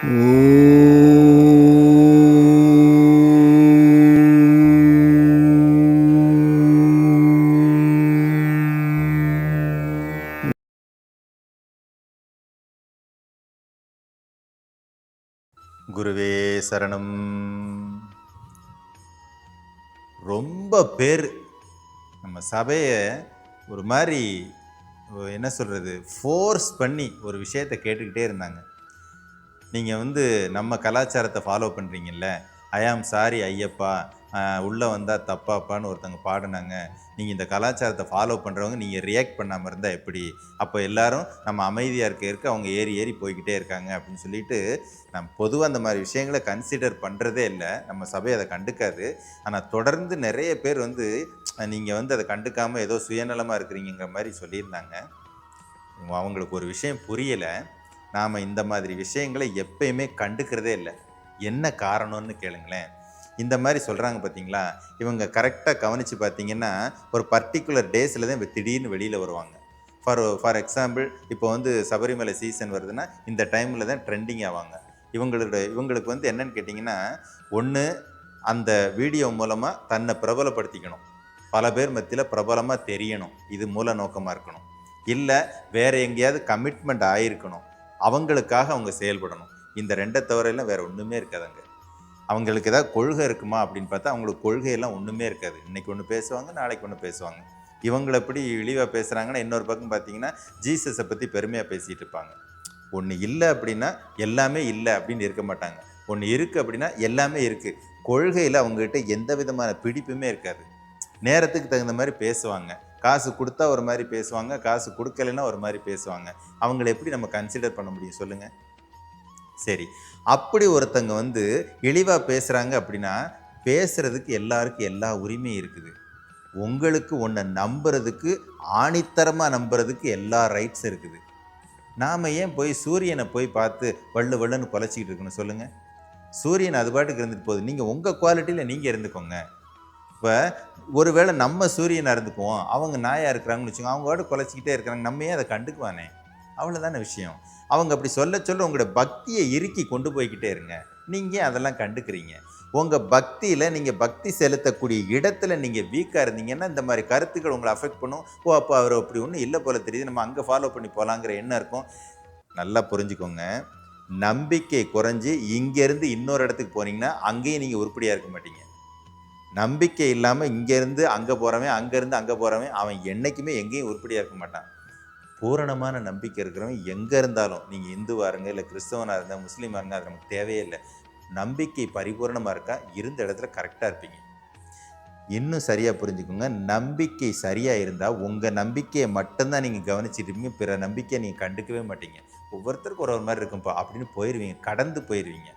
குருவே சரணம். ரொம்ப பேர் நம்ம சபையை ஒரு மாதிரி என்ன சொல்கிறது ஃபோர்ஸ் பண்ணி ஒரு விஷயத்தை கேட்டுக்கிட்டே இருந்தாங்க. நீங்கள் வந்து நம்ம கலாச்சாரத்தை follow பண்ணுறீங்கல்ல I am sorry Ayyappa. உள்ளே வந்தால் தப்பாப்பான்னு ஒருத்தங்க பாடினாங்க. நீங்கள் இந்த கலாச்சாரத்தை ஃபாலோ பண்ணுறவங்க நீங்கள் ரியாக்ட் பண்ணாமல் இருந்தால் எப்படி? அப்போ எல்லாரும் நம்ம அமைதியாக இருக்க இருக்க அவங்க ஏறி ஏறி போய்கிட்டே இருக்காங்க. அப்படின்னு சொல்லிட்டு நம்ம பொதுவாக அந்த மாதிரி விஷயங்களை கன்சிடர் பண்ணுறதே இல்லை. நம்ம சபை அதை கண்டுக்காது. ஆனால் தொடர்ந்து நிறைய பேர் வந்து நீங்கள் வந்து அதை கண்டுக்காமல் ஏதோ சுயநலமாக இருக்கிறீங்கிற மாதிரி சொல்லியிருந்தாங்க. அவங்களுக்கு ஒரு விஷயம் புரியலை. நாம் இந்த மாதிரி விஷயங்களை எப்பயுமே கண்டுக்கிறதே இல்லை. என்ன காரணம்னு கேளுங்களேன். இந்த மாதிரி சொல்கிறாங்க பார்த்தீங்களா இவங்க கரெக்டாக கவனித்து பார்த்தீங்கன்னா ஒரு பர்டிகுலர் டேஸில் தான் இப்போ திடீர்னு வெளியில் வருவாங்க. ஃபார் ஃபார் எக்ஸாம்பிள் இப்போ வந்து சபரிமலை சீசன் வருதுன்னா இந்த டைமில் தான் ட்ரெண்டிங் ஆவாங்க. இவங்களோட இவங்களுக்கு வந்து என்னன்னு கேட்டிங்கன்னா ஒன்று அந்த வீடியோ மூலமாக தன்னை பிரபலப்படுத்திக்கணும். பல பேர் மத்தியில் பிரபலமாக தெரியணும். இது மூல நோக்கமாக இருக்கணும். இல்லை வேறு எங்கேயாவது கமிட்மெண்ட் ஆயிருக்கணும். அவங்களுக்காக அவங்க செயல்படணும். இந்த ரெண்டை தவிர வேறு ஒன்றுமே இருக்காதுங்க. அவங்களுக்கு ஏதாவது கொள்கை இருக்குமா அப்படின்னு பார்த்தா அவங்களுக்கு கொள்கையெல்லாம் ஒன்றுமே இருக்காது. இன்னைக்கு ஒன்று பேசுவாங்க நாளைக்கு ஒன்று பேசுவாங்க. இவங்களை எப்படி இழிவாக பேசுகிறாங்கன்னா இன்னொரு பக்கம் பார்த்தீங்கன்னா ஜீசஸை பற்றி பெருமையாக பேசிகிட்டு இருப்பாங்க. ஒன்று இல்லை அப்படின்னா எல்லாமே இல்லை அப்படின்னு இருக்க மாட்டாங்க. ஒன்று இருக்குது அப்படின்னா எல்லாமே இருக்குது கொள்கையில் அவங்ககிட்ட எந்த விதமான பிடிப்புமே இருக்காது. நேரத்துக்கு தகுந்த மாதிரி பேசுவாங்க. காசு கொடுத்தா ஒரு மாதிரி பேசுவாங்க காசு கொடுக்கலைன்னா ஒரு மாதிரி பேசுவாங்க. அவங்கள எப்படி நம்ம கன்சிடர் பண்ண முடியும் சொல்லுங்கள் சரி அப்படி ஒருத்தங்க வந்து இழிவாக பேசுகிறாங்க அப்படின்னா பேசுகிறதுக்கு எல்லாருக்கும் எல்லா உரிமையும் இருக்குது. உங்களுக்கு ஒன்றை நம்புறதுக்கு ஆணித்தரமாக நம்புறதுக்கு எல்லா ரைட்ஸும் இருக்குது. நாம் ஏன் போய் சூரியனை போய் பார்த்து வள்ளு வள்ளுன்னு குலைச்சிக்கிட்டு இருக்கணும் சொல்லுங்கள் சூரியன் அது பாட்டுக்கு இருந்துட்டு போகுது. நீங்கள் உங்கள் குவாலிட்டியில் நீங்கள் இருந்துக்கோங்க. இப்போ ஒருவேளை நம்ம சூரியனாக இருந்துக்குவோம். அவங்க நாயாக இருக்கிறாங்கன்னு வச்சுக்கோங்க அவங்க பாட்டு குலைச்சிக்கிட்டே இருக்கிறாங்க நம்ம ஏன் அதை கண்டுக்குவானே? அவ்வளோதான விஷயம். அவங்க அப்படி சொல்ல சொல்ல உங்களோட பக்தியை இறுக்கி கொண்டு போய்கிட்டே இருங்க. நீங்கள் அதெல்லாம் கண்டுக்கிறீங்க? உங்கள் பக்தியில் நீங்கள் பக்தி செலுத்தக்கூடிய இடத்துல நீங்கள் வீக்காக இருந்தீங்கன்னா இந்த மாதிரி கருத்துக்கள் உங்களை அஃபெக்ட் பண்ணும். ஓ அப்போ அவர் அப்படி ஒன்றும் இல்லை போல தெரியுது. நம்ம அங்கே ஃபாலோ பண்ணி போகலாங்கிற எண்ணம் இருக்கும். நல்லா புரிஞ்சுக்கோங்க. நம்பிக்கை குறைஞ்சி இங்கேருந்து இன்னொரு இடத்துக்கு போனீங்கன்னா அங்கேயும் நீங்கள் உருப்படியாக இருக்க மாட்டீங்க. நம்பிக்கை இல்லாமல் இங்கேருந்து அங்கே போகிறவன் அங்கேருந்து அங்கே போகிறவன் அவன் என்றைக்குமே எங்கேயும் உருப்படியாக இருக்க மாட்டான். பூரணமான நம்பிக்கை இருக்கிறவன் எங்கே இருந்தாலும் நீங்கள் இந்துவாக இருங்க இல்லை கிறிஸ்தவனாக இருந்தால் முஸ்லீமாக இருங்க அது நமக்கு தேவையே இல்லை. நம்பிக்கை பரிபூரணமாக இருக்கா? இருந்த இடத்துல கரெக்டாக இருப்பீங்க. இன்னும் சரியாக புரிஞ்சுக்கோங்க. நம்பிக்கை சரியாக இருந்தால் உங்கள் நம்பிக்கையை மட்டும்தான் நீங்கள் கவனிச்சிட்டு இருப்பீங்க. பிற நம்பிக்கையை நீங்கள் கண்டுக்கவே மாட்டீங்க. ஒவ்வொருத்தருக்கும் ஒரு ஒரு மாதிரி இருக்கும்ப்பா அப்படின்னு போயிடுவீங்க கடந்து போயிடுவீங்க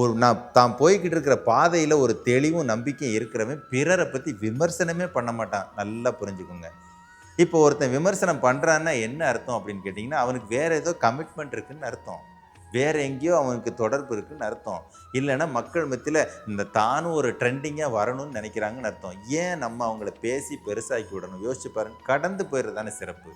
ஒரு நான் தான் போய்கிட்டு இருக்கிற பாதையில் ஒரு தெளிவும் நம்பிக்கையும் இருக்கிறவன் பிறரை பற்றி விமர்சனமே பண்ண மாட்டான். நல்லா புரிஞ்சுக்கோங்க. இப்போ ஒருத்தன் விமர்சனம் பண்ணுறான்னா என்ன அர்த்தம் அப்படின்னு கேட்டிங்கன்னா அவனுக்கு வேறு ஏதோ கமிட்மெண்ட் இருக்குன்னு அர்த்தம். வேறு எங்கேயோ அவனுக்கு தொடர்பு இருக்குன்னு அர்த்தம். இல்லைன்னா மக்கள் மத்தியில் இந்த தானும் ஒரு ட்ரெண்டிங்காக வரணும்னு நினைக்கிறாங்கன்னு அர்த்தம். ஏன் நம்ம அவங்கள பேசி பெருசாக்கி விடணும்? யோசிச்சு பாருங்க. கடந்து போயிடுறது சிறப்பு.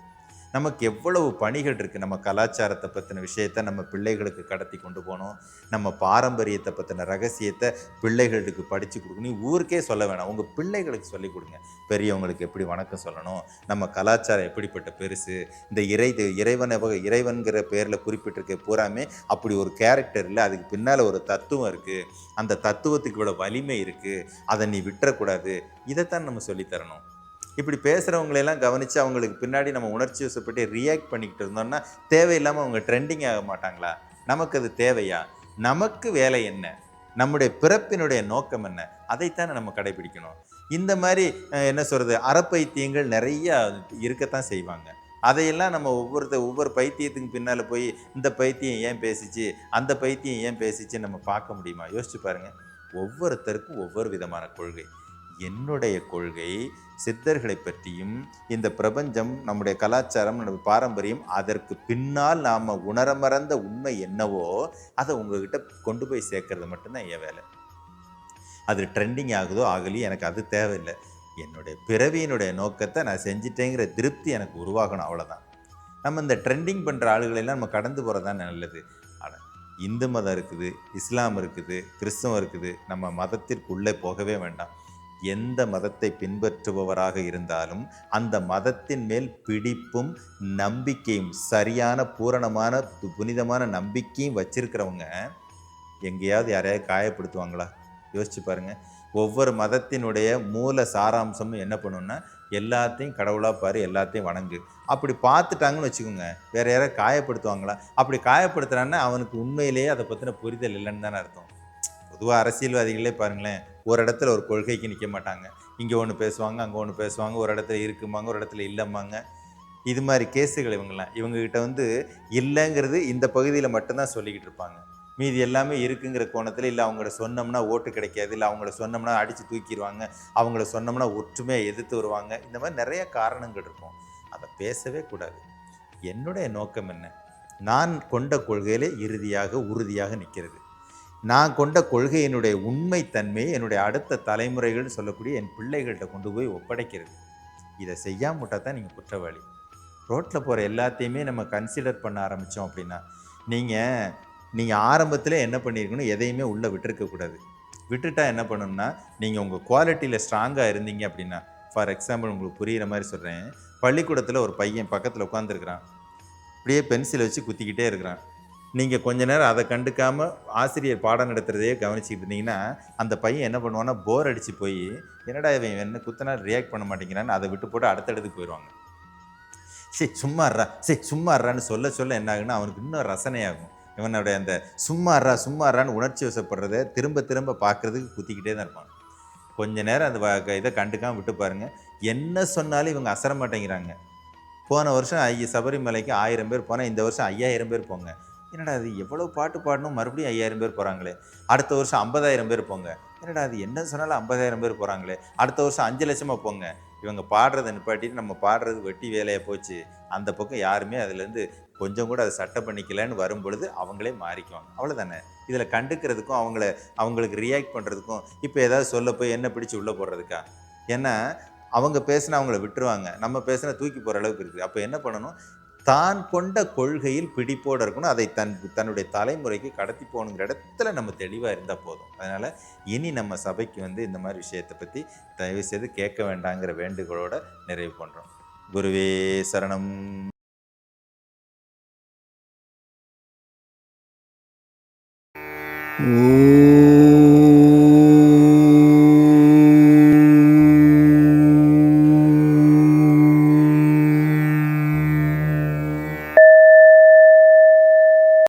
நமக்கு எவ்வளவு பணிகள் இருக்குது நம்ம கலாச்சாரத்தை பற்றின விஷயத்தை நம்ம பிள்ளைகளுக்கு கடத்தி கொண்டு போகணும். நம்ம பாரம்பரியத்தை பற்றின ரகசியத்தை பிள்ளைகளுக்கு படித்து கொடுக்கணும். ஊருக்கே சொல்ல வேணாம். உங்கள் பிள்ளைகளுக்கு சொல்லிக் கொடுங்க. பெரியவங்களுக்கு எப்படி வணக்கம் சொல்லணும்? நம்ம கலாச்சாரம் எப்படிப்பட்ட பெருசு? இந்த இறை இறைவனை வகை- இறைவன்கிற பேரில் குறிப்பிட்டிருக்க பூராமே அப்படி ஒரு கேரக்டர் இல்லை. அதுக்கு பின்னால் ஒரு தத்துவம் இருக்குது அந்த தத்துவத்துக்கு இவ்வளோ வலிமை இருக்குது அதை நீ விட்டுறக்கூடாது. இதைத்தான் நம்ம சொல்லித் தரணும். இப்படி பேசுகிறவங்களெல்லாம் கவனித்து அவங்களுக்கு பின்னாடி நம்ம உணர்ச்சி வசப்பட்டு ரியாக்ட் பண்ணிக்கிட்டு இருந்தோம்னா தேவையில்லாமல் அவங்க ட்ரெண்டிங் ஆக மாட்டாங்களா? நமக்கு அது தேவையா? நமக்கு வேலை என்ன? நம்முடைய பிறப்பினுடைய நோக்கம் என்ன? அதைத்தானே நம்ம கடைபிடிக்கணும். இந்த மாதிரி என்ன சொல்கிறது அறப்பைத்தியங்கள் நிறைய இருக்கத்தான் செய்வாங்க. அதையெல்லாம் நம்ம ஒவ்வொருத்த ஒவ்வொரு பைத்தியத்துக்கு பின்னால் போய் இந்த பைத்தியம் ஏன் பேசிச்சு? அந்த பைத்தியம் ஏன் பேசிச்சு நம்ம பார்க்க முடியுமா? யோசிச்சு பாருங்கள் ஒவ்வொருத்தருக்கும் ஒவ்வொரு விதமான கொள்கை. என்னுடைய கொள்கை சித்தர்களை பற்றியும் இந்த பிரபஞ்சம் நம்முடைய கலாச்சாரம் நம்ம பாரம்பரியம் அதற்கு பின்னால் நாம் உணர மறந்த உண்மை என்னவோ அதை உங்ககிட்ட கொண்டு போய் சேர்க்கறது மட்டும்தான் என் வேலை. அது ட்ரெண்டிங் ஆகுதோ ஆகலையோ எனக்கு அது தேவையில்லை. என்னுடைய பிறவியினுடைய நோக்கத்தை நான் செஞ்சிட்டேங்கிற திருப்தி எனக்கு உருவாகணும் அவ்வளோதான் நம்ம இந்த ட்ரெண்டிங் பண்ணுற ஆளுகளெல்லாம் நம்ம கடந்து போகிறது தான் நல்லது. ஆனால் இந்து மதம் இருக்குது இஸ்லாம் இருக்குது கிறிஸ்தவம் இருக்குது நம்ம மதத்திற்குள்ளே போகவே வேண்டாம். எந்த மதத்தை பின்பற்றுபவராக இருந்தாலும் அந்த மதத்தின் மேல் பிடிப்பும் நம்பிக்கையும் சரியான பூரணமான து- புனிதமான நம்பிக்கையும் வச்சிருக்கிறவங்க எங்கேயாவது யாரையாவது காயப்படுத்துவாங்களா? யோசிச்சு பாருங்க. ஒவ்வொரு மதத்தினுடைய மூல சாராம்சமும் என்ன பண்ணுன்னா எல்லாத்தையும் கடவுளாக பாரு எல்லாத்தையும் வணங்கு. அப்படி பார்த்துட்டாங்கன்னு வச்சுக்கோங்க வேற யாராவது காயப்படுத்துவாங்களா? அப்படி காயப்படுத்துறான்னா அவனுக்கு உண்மையிலேயே அதை பற்றின புரிதல் இல்லைன்னு தானே அர்த்தம். பொதுவாக அரசியல்வாதிகளே பாருங்களேன் ஒரு இடத்துல ஒரு கொள்கைக்கு நிற்க மாட்டாங்க. இங்கே ஒன்று பேசுவாங்க அங்கே ஒன்று பேசுவாங்க ஒரு இடத்துல இருக்குமாங்க ஒரு இடத்துல இல்லைம்பாங்க. இது மாதிரி கேஸுகள் இவங்கெல்லாம் இவங்ககிட்ட வந்து இல்லைங்கிறது இந்த பகுதியில் மட்டும்தான் சொல்லிக்கிட்டு இருப்பாங்க. மீதி எல்லாமே இருக்குங்கிற கோணத்தில் இல்லை அவங்கள சொன்னோம்னா ஓட்டு கிடைக்காது இல்லை அவங்கள சொன்னோம்னா அடித்து தூக்கிடுவாங்க அவங்கள சொன்னோம்னா ஒற்றுமையை எதிர்த்து வருவாங்க. இந்த மாதிரி நிறைய காரணங்கள் இருக்கும். அதை பேசவே கூடாது. என்னுடைய நோக்கம் என்ன? நான் கொண்ட கொள்கையிலே இறுதியாக உறுதியாக நிற்கிறது நான் கொண்ட கொள்கையினுடைய உண்மைத்தன்மையை என்னுடைய அடுத்த தலைமுறைகள் சொல்லக்கூடிய என் பிள்ளைகள்கிட்ட கொண்டு போய் ஒப்படைக்கிறது. இதை செய்யாம விட்டால் தான் நீங்கள் குற்றவாளி. ரோட்டில் போகிற எல்லாத்தையுமே நம்ம கன்சிடர் பண்ண ஆரம்பித்தோம் அப்படின்னா நீங்கள் நீங்கள் ஆரம்பத்தில் என்ன பண்ணியிருக்கணும் எதையுமே உள்ளே விட்டுருக்கக்கூடாது விட்டுட்டா என்ன பண்ணணும்னா நீங்கள் உங்கள் குவாலிட்டியில் ஸ்ட்ராங்காக இருந்தீங்க அப்படின்னா ஃபார் எக்ஸாம்பிள் உங்களுக்கு புரிகிற மாதிரி சொல்கிறேன் பள்ளிக்கூடத்தில் ஒரு பையன் பக்கத்தில் உட்காந்துருக்குறான் அப்படியே பென்சிலை வச்சு குத்திக்கிட்டே இருக்கிறான். நீங்கள் கொஞ்ச நேரம் அதை கண்டுக்காமல் ஆசிரியர் பாடம் நடத்துகிறதையே கவனிச்சுக்கிட்டு இருந்தீங்கன்னா அந்த பையன் என்ன பண்ணுவான்னா போர் அடித்து போய் என்னடா இவன் என்ன குத்தினா ரியாக்ட் பண்ண மாட்டேங்கிறான்னு அதை விட்டு போட்டு அடுத்த இடத்துக்கு போயிடுவாங்க சரி சும்மாறா சரி சும்மாறான்னு சொல்ல சொல்ல என்ன ஆகுன்னா அவனுக்கு இன்னும் ரசனையாகும். இவனுடைய அந்த சும்மாறா சும்மாறான்னு உணர்ச்சி வசப்படுறத திரும்ப திரும்ப பார்க்குறதுக்கு குத்திக்கிட்டே தான் இருப்பான். கொஞ்ச நேரம் அந்த இதை கண்டுக்காம விட்டு பாருங்கள் என்ன சொன்னாலும் இவங்க அசர மாட்டேங்கிறாங்க. போன வருஷம் ஐய சபரிமலைக்கு ஆயிரம் பேர் போனால் இந்த வருஷம் ஐயாயிரம் பேர் போங்க. என்னடா அது எவ்வளோ பாட்டு பாடணும்? மறுபடியும் ஐயாயிரம் பேர் போகிறாங்களே அடுத்த வருஷம் ஐம்பதாயிரம் பேர் போங்க. என்னடா அது என்ன சொன்னாலும் ஐம்பதாயிரம் பேர் போகிறாங்களே அடுத்த வருஷம் அஞ்சு லட்சமாக போங்க. இவங்க பாடுறதை நிப்பாட்டிட்டு நம்ம பாடுறது வெட்டி வேலையாக போச்சு. அந்த பக்கம் யாருமே அதுலேருந்து கொஞ்சம் கூட அதை சட்டை பண்ணிக்கலன்னு வரும் பொழுது அவங்களே மாறிக்குவாங்க. அவ்வளோதானே இதில் கண்டுக்கிறதுக்கும் அவங்கள அவங்களுக்கு ரியாக்ட் பண்ணுறதுக்கும் இப்போ ஏதாவது சொல்ல போய் என்ன பிடிச்சி உள்ளே போடுறதுக்கா? ஏன்னா அவங்க பேசினா அவங்கள விட்டுருவாங்க. நம்ம பேசினா தூக்கி போகிற அளவுக்கு இருக்குது. அப்போ என்ன பண்ணணும்? தான் கொண்ட கொள்கையில் பிடிப்போடு இருக்கணும். அதை தன் தன்னுடைய தலைமுறைக்கு கடத்தி போகணுங்கிற இடத்துல நம்ம தெளிவாக இருந்தால் போதும். அதனால் இனி நம்ம சபைக்கு வந்து இந்த மாதிரி விஷயத்தை பற்றி தயவு செய்து கேட்க வேண்டாங்கிற வேண்டுகோளோட நிறைவு பண்ணுறோம் குருவே சரணம்.